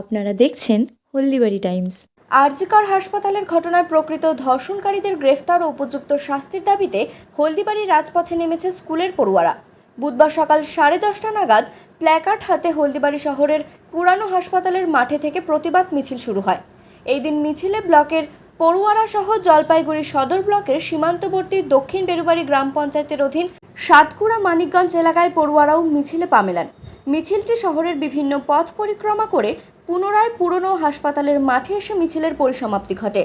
আপনারা দেখছেন হলদিবাড়ি টাইমস। আরজিকর হাসপাতালের ঘটনায় প্রকৃত ধর্ষণকারীদের গ্রেফতার ও উপযুক্ত শাস্তির দাবিতে হলদিবাড়ির রাজপথে নেমেছে স্কুলের পড়ুয়ারা। বুধবার সকাল সাড়ে দশটা নাগাদ প্ল্যাকার্ড হাতে হলদিবাড়ি শহরের পুরানো হাসপাতালের মাঠে থেকে প্রতিবাদ মিছিল শুরু হয়। এই দিন মিছিলে ব্লকের পড়ুয়ারা সহ জলপাইগুড়ি সদর ব্লকের সীমান্তবর্তী দক্ষিণ বেরুবাড়ি গ্রাম পঞ্চায়েতের অধীন সাতকুড়া মানিকগঞ্জ এলাকায় পড়ুয়ারাও মিছিলে পা মেলান মিছিলটি শহরের বিভিন্ন পথ পরিক্রমা করে পুনরায় পুরনো হাসপাতালের মাঠে এসে মিছিলের পরিসমাপ্তি ঘটে।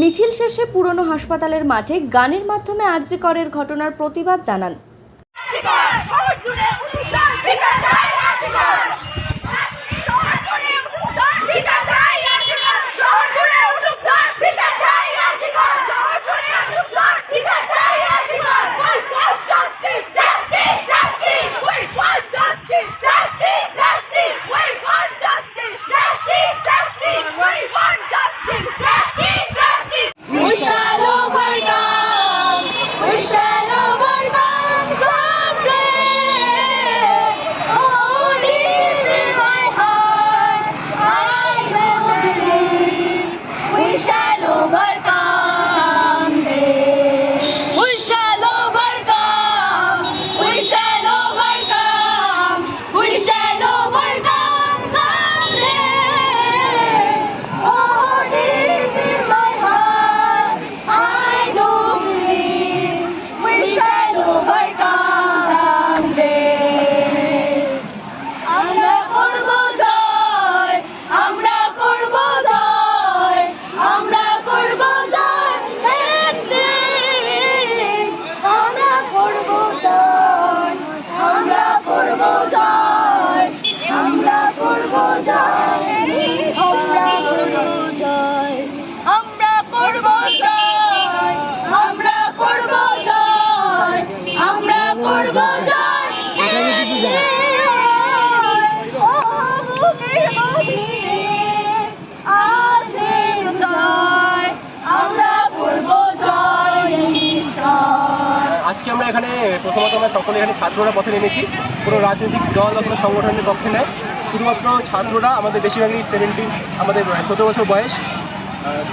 মিছিল শেষে পুরনো হাসপাতালের মাঠে গানের মাধ্যমে আর্জি করের ঘটনার প্রতিবাদ জানান। আজকে আমরা এখানে প্রথমত আমরা সকলে এখানে ছাত্ররা পথে নেমেছি। কোনো রাজনৈতিক দল বা কোনো সংগঠনের পক্ষে নেয়। শুধুমাত্র ছাত্ররা, আমাদের বেশিরভাগই সেভেন্টিন আমাদের সতেরো বছর বয়স।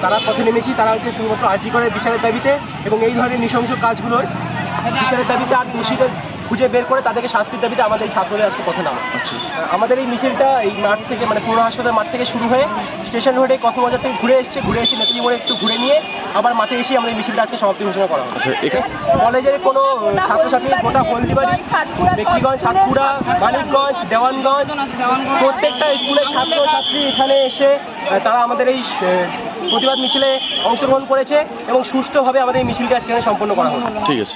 তারা পথে নেমেছি, তারা হচ্ছে শুধুমাত্র আর্জি করে বিচারের দাবিতে এবং এই ধরনের নৃশংস কাজগুলোর বিচারের দাবিতে আর দোষীদের খুঁজে বের করে তাদেরকে শাস্তির দাবিতে আমাদের এই ছাত্ররা আজকে পথে নামা। আমাদের এই মিছিলটা এই মাঠ থেকে মানে পুরো হাসপাতাল মাঠ থেকে শুরু হয়ে স্টেশন রোডে কসমবাজার থেকে ঘুরে এসছে ঘুরে এসে নেতাজি মোড়ে একটু ঘুরে নিয়ে আবার মাঠে এসে আমাদের এই মিছিলটা আজকে সমাপ্তি ঘোষণা করা হবে কলেজের কোনো ছাত্রছাত্রী গোটা হলদিবাড়ি ব্যক্তিগঞ্জ সাতপুরা মানিকগঞ্জ দেওয়ানগঞ্জ প্রত্যেকটা স্কুলের ছাত্রছাত্রী এখানে এসে তারা আমাদের এই প্রতিবাদ মিছিলে অংশগ্রহণ করেছে এবং সুষ্ঠুভাবে আমাদের এই মিছিলটি আজকে সম্পন্ন করা হবে ঠিক আছে।